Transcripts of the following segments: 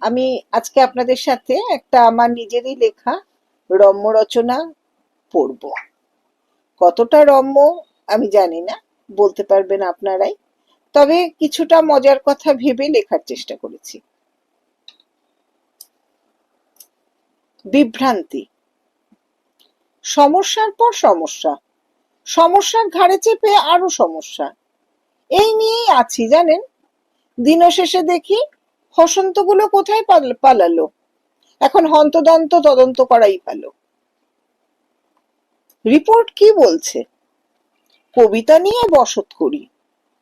আমি আজকে আপনাদের সাথে একটা আমার নিজেরই লেখা রম্য রচনা পড়ব। কতটা রম্য আমি জানি না, বলতে পারবেন আপনারাই। তবে কিছুটা মজার কথা ভেবে লেখার চেষ্টা করেছি। বিভ্রান্তি। সমস্যার পর সমস্যা, সমস্যার ঘাড়ে চেপে আরও সমস্যা। এই নিয়েই আছি, জানেন? দিনশেষে দেখি হসন্তগুলো কোথায় পালালো? এখন হন্তদন্ত তদন্ত করাই পালো। রিপোর্ট কি বলছে? কবিতা নিয়ে বসত করি।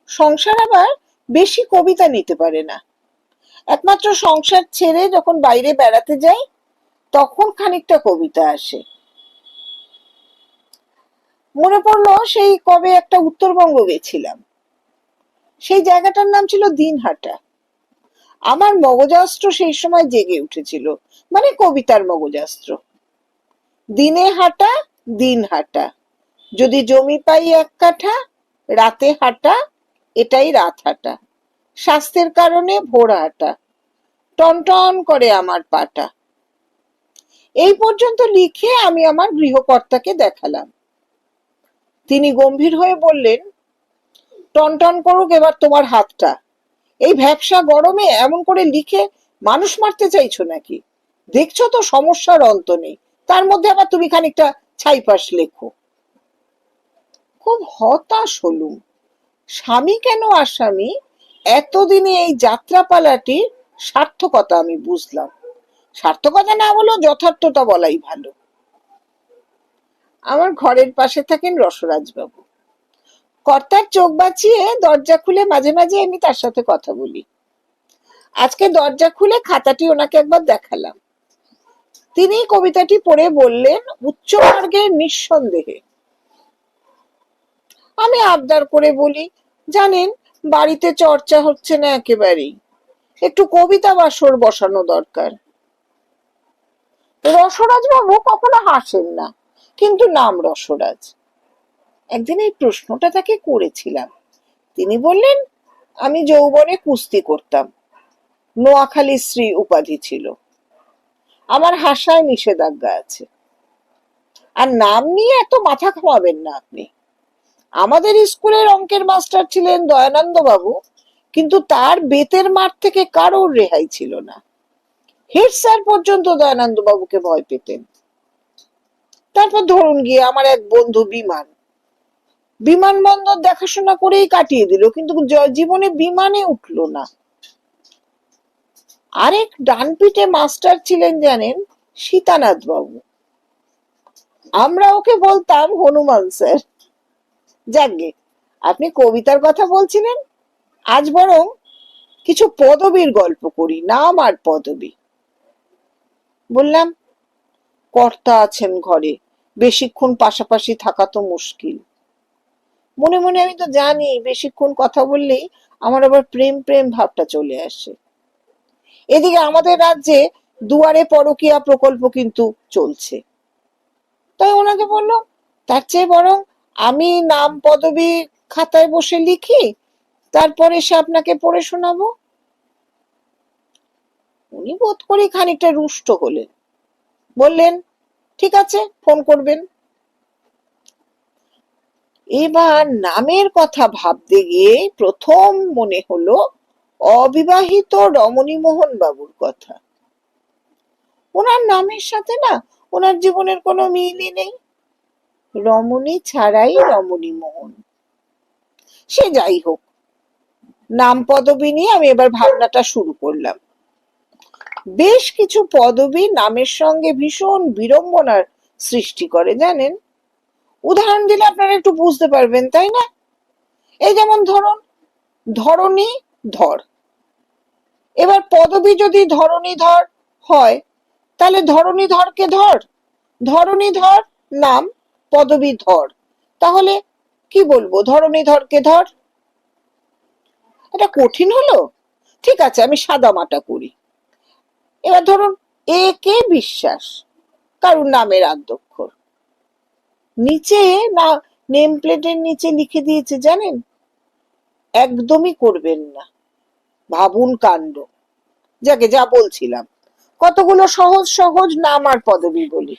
সংসার আবার বেশি কবিতা নিতে পারে না। একমাত্র সংসার ছেড়ে যখন বাইরে বেড়াতে যাই, তখন খানিকটা কবিতা আসে। মনে পড়ল সেই কবে একটা উত্তরবঙ্গ গেছিলাম। সেই জায়গাটার নাম ছিল দিনহাটা। আমার মগজাস্ত্র সেই সময় জেগে উঠেছিল। মানে কবিতার মগজাস্ত্র। দিনে হাঁটা, দিন হাঁটা। যদি জমি পাই এক কাঠা, রাতে হাঁটা, এটাই রাত হাঁটা। স্বাস্থ্যের কারণে ভোর হাঁটা। টনটন করে আমার পাটা। এই পর্যন্ত লিখে আমি আমার গৃহকর্তাকে দেখালাম। তিনি গম্ভীর হয়ে বললেন, টনটন করুক এবার তোমার হাতটা। এই ভ্যাবসা গরমে এমন করে লিখে মানুষ মারতে চাইছো নাকি? দেখছ তো সমস্যার অন্ত নেই। তার মধ্যে আবার তুমি খানিকটা ছাইপাশ লেখো। খুব হতাশ হলুম। স্বামী কেন আসামি? এতদিনে এই যাত্রাপালাটির সার্থকতা আমি বুঝলাম। সার্থকতা না বলেও যথার্থতা বলাই ভালো। আমার ঘরের পাশে থাকেন রসরাজ বাবু কর্তার চোখ বাঁচিয়ে দরজা খুলে মাঝে মাঝে আমি তার সাথে কথা বলি। আজকে দরজা খুলে খাতাটি ওনাকে একবার দেখালাম। তিনি কবিতাটি পড়ে বললেন উচ্চমার্গের নিঃসন্দেহে। আমি আবদার করে বলি, জানেন, বাড়িতে চর্চা হচ্ছে না একেবারেই। একটু কবিতা বাসর বসানো দরকার। রসরাজ বাবু কখনো হাসেন না, কিন্তু নাম রসরাজ। একদিন এই প্রশ্নটা তাকে করেছিলাম। তিনি বললেন, আমি যৌবনে কুস্তি করতাম। নোয়াখালী শ্রী উপাধি ছিল। আমার হাসায় নিষেধাজ্ঞা আছে। আর নাম নিয়ে এত মাথা ঘামাবেন না আপনি। আমাদের স্কুলের অঙ্কের মাস্টার ছিলেন দয়ানন্দ বাবু কিন্তু তার বেতের মাঠ থেকে কারোর রেহাই ছিল না। হেড স্যার পর্যন্ত দয়ানন্দ বাবুকে ভয় পেতেন। তারপর ধরুন গিয়ে আমার এক বন্ধু বিমান। বিমানবন্দর দেখাশোনা করেই কাটিয়ে দিল, কিন্তু জীবনে বিমানে উঠল না। আরেক ডানপিটে মাস্টার ছিলেন জানেন সীতানাথ বাবু আমরা ওকে বলতাম হনুমান স্যার। যাকগে, আপনি কবিতার কথা বলছিলেন? আজ বরং কিছু পদবীর গল্প করি, নাম আর পদবী। বললাম, কর্তা আছেন ঘরে, বেশিক্ষণ পাশাপাশি থাকা তো মুশকিল। মনে মনে আমি তো জানি বেশিক্ষণ কথা বললেই আমার আবার প্রেম প্রেম ভাবটা চলে আসে। এদিকে আমাদের রাজ্যে দুয়ারে পরকিয়া প্রকল্প কিন্তু চলছে। তাই ওনাকে বলল তার চেয়ে বরং আমি নাম পদবী খাতায় বসে লিখি, তারপরে সে আপনাকে পড়ে শোনাবো। উনি বোধ করে খানিকটা রুষ্ট হলেন। বললেন, ঠিক আছে, ফোন করবেন। এবার নামের কথা ভাবতে গিয়ে প্রথম মনে হলো অবিবাহিত রমণী মোহন বাবুর কথা। ওনার নামের সাথে না ওনার জীবনের কোনো মিলই নেই। রমণী ছাড়াই রমণী মোহন। সে যাই হোক, নাম পদবী নিয়ে আমি এবার ভাবনাটা শুরু করলাম। বেশ কিছু পদবী নামের সঙ্গে ভীষণ বিড়ম্বনার সৃষ্টি করে, জানেন? উদাহরণ দিলে আপনারা একটু বুঝতে পারবেন, তাই না? এই যেমন ধরুন, ধরণী ধর। এবার পদবী যদি ধরণী ধর হয়, তাহলে ধরণী ধরকে ধর? ধরণী ধর নাম, পদবী ধর। তাহলে কি বলব, ধরণী ধরকে ধর? এটা কঠিন হলো? ঠিক আছে, আমি সাদা মাটা করি। এবার ধরুন, এ কে বিশ্বাস? কারুর নামের আদ্যক্ষর। নিচে না নেম প্লেটের নিচে লিখে দিয়েছে জানেন? একদমই করবেন না। ভাবুন কাণ্ড। যাকে যা বলছিলাম। কতগুলো সহজ সহজ নাম আর পদবি বলি।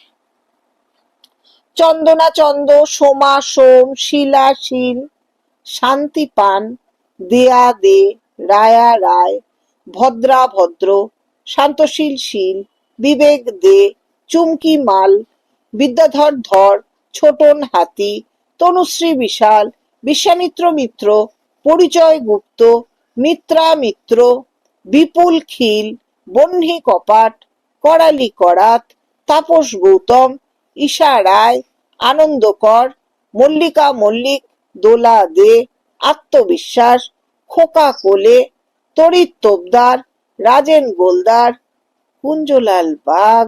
চন্দনা চন্দ, সোমা সোম, শিলা শীল, শান্তি পান, দেয়া দে, রায়া রায়, ভদ্রা ভদ্র, শান্তশীল শীল, বিবেক দে, চুমকি মাল, বিদ্যাধর ধর ছোটন হাতি, তনুশ্রী বিশাল বিশ্বামিত্র মিত্র, পরিচয় গুপ্ত, মিত্রা মিত্র, বিপুল খিল বহ্নি কপাট, করালি করাত, তাপস গৌতম, ঈশা রায়, আনন্দকর, মল্লিকা মল্লিক, দোলা দে, আত্মবিশ্বাস, খোকা কোলে, তরিত তোপদার, রাজেন গোলদার, কুঞ্জলাল বাগ,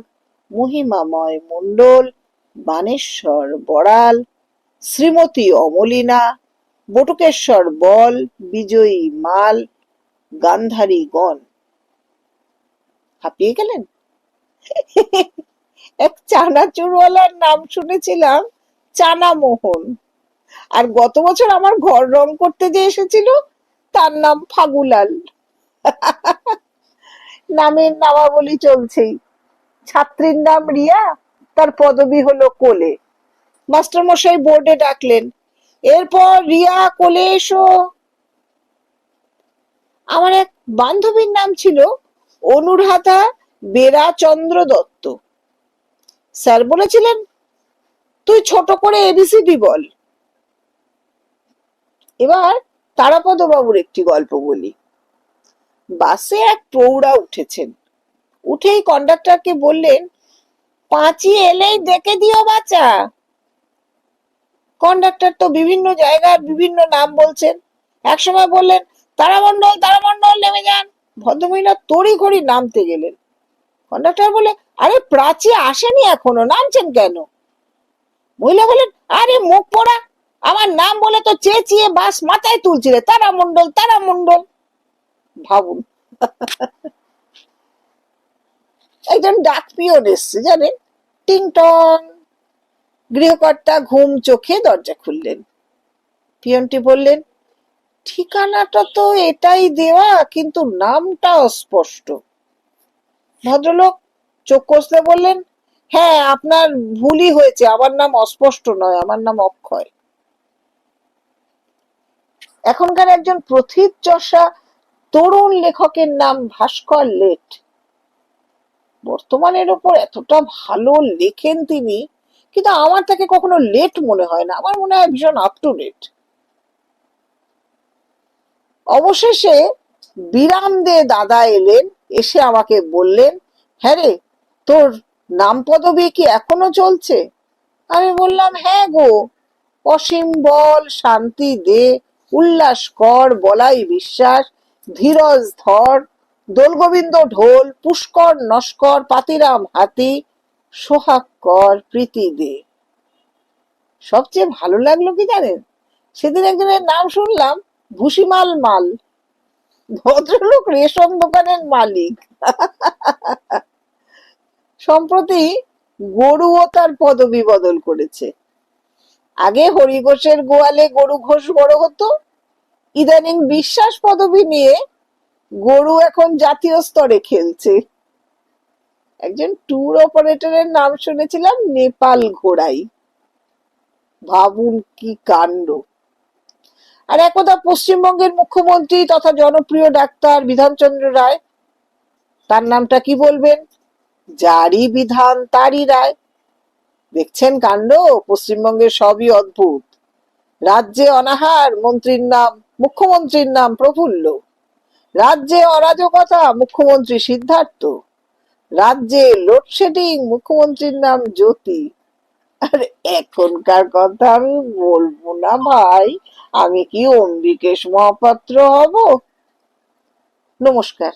মহিমাময় মণ্ডল বানেশ্বর বড়াল, শ্রীমতী অমলিনা, বটুকেশ্বর বল, বিজয়ী মাল, গান্ধারী গণ। হাঁপিয়ে গেলেন? এক চানাচুরওয়ালার নাম শুনেছিলাম চানা মোহন আর গত বছর আমার ঘর রং করতে যে এসেছিল, তার নাম ফাগুলাল। নামের নামাবলি চলছেই। ছাত্রীর নাম রিয়া তার পদবি হলো কোলে। মাস্টার মশাই বোর্ডে ডাকলেন, এরপর রিয়া, কোলে এসো। আমার এক বান্ধবীর নাম ছিল অনুরাধা বেরা চন্দ্র দত্ত। স্যার বলেছিলেন, তুই ছোট করে এবিসিডি বল। এবার তারাপদ বাবুর একটি গল্প বলি। বাসে এক প্রৌঢ়া উঠেছেন। উঠেই কন্ডাক্টরকে বললেন পাঁচি এলেই দেখে দিও বাচ্চা কন্ডাক্টর তো বিভিন্ন জায়গার বিভিন্ন নাম বলছেন। একসময় বললেন, তারামণ্ডল তারামণ্ডল নেমে যান। ভদ্রমহিলা তড়ি ঘড়ি নামতে গেলেন। কন্ডাক্টর বলে আরে প্রাচী আসেনি এখনও, নামছেন কেন? মহিলা বলেন আরে মুখ পোড়া, আমার নাম বলে তো চেঁচিয়ে বাস মাথায় তুলছিলে, তারামণ্ডল তারামণ্ডল। ভাবুন। একজন ডাক পিয়ন এসছে, জানেন? টিং টং। গৃহকর্তা ঘুম চোখে দরজা খুললেন। পিয়নটি বললেন, ঠিকানাটা তো এটাই দেওয়া, কিন্তু নামটা অস্পষ্ট ভদ্রলোক চোখ কষলে বললেন হ্যাঁ আপনার ভুলই হয়েছে, আমার নাম অস্পষ্ট নয়, আমার নাম অক্ষয়। এখনকার একজন প্রথিত চর্ষা তরুণ লেখকের নাম ভাস্কর লেট বর্তমানের ওপর এতটা ভালো লেখেন তিনি, কিন্তু আমার তাকে কখনো লেট মনে হয় না। আমার মনে হয় ভীষণ আপ টু ডেট অবশেষে বিরাম দে দাদা এলেন, এসে আমাকে বললেন হ্যাঁ রে, তোর নাম পদবি কি এখনও চলছে? আমি বললাম হ্যাঁ গো, অসীম বল, শান্তি দে, উল্লাস কর, বলাই বিশ্বাস, ধীরজ ধর দোলগোবিন্দ, ঢোল, পুষ্কর, নস্কর, পাতিরাম, হাতি সোহাগ কর প্রীতি দে। সবচেয়ে ভালো লাগল কি জানেন? সেদিন একজনের নাম শুনলাম, ভুসিমাল মাল, ভদ্রলোক রেশম দোকানের মালিক। সম্প্রতি গরুও তার পদবি বদল করেছে। আগে হরিঘোষের গোয়ালে গরু ঘোষ বড় হতো, ইদানিং বিশ্বাস পদবি নিয়ে গরু এখন জাতীয় স্তরে খেলছে। একজন ট্যুর অপারেটরের নাম শুনেছিলাম, নেপাল ঘোড়াই। ভাবুন কি কাণ্ড। আর একদা পশ্চিমবঙ্গের মুখ্যমন্ত্রী তথা জনপ্রিয় ডাক্তার বিধানচন্দ্র রায়, তার নামটা কি বলবেন? যারই বিধান, তারই রায়। দেখছেন কাণ্ড? পশ্চিমবঙ্গের সবই অদ্ভুত। রাজ্যে অনাহার, মন্ত্রীর নাম, মুখ্যমন্ত্রীর নাম প্রফুল্ল। রাজ্যে অরাজকতা, মুখ্যমন্ত্রী সিদ্ধার্থ। রাজ্যে লোডশেডিং, মুখ্যমন্ত্রীর নাম জ্যোতি। আর এখনকার কথা আমি বলব না ভাই, আমি কি অম্বিকেশ মহাপাত্র হব? নমস্কার।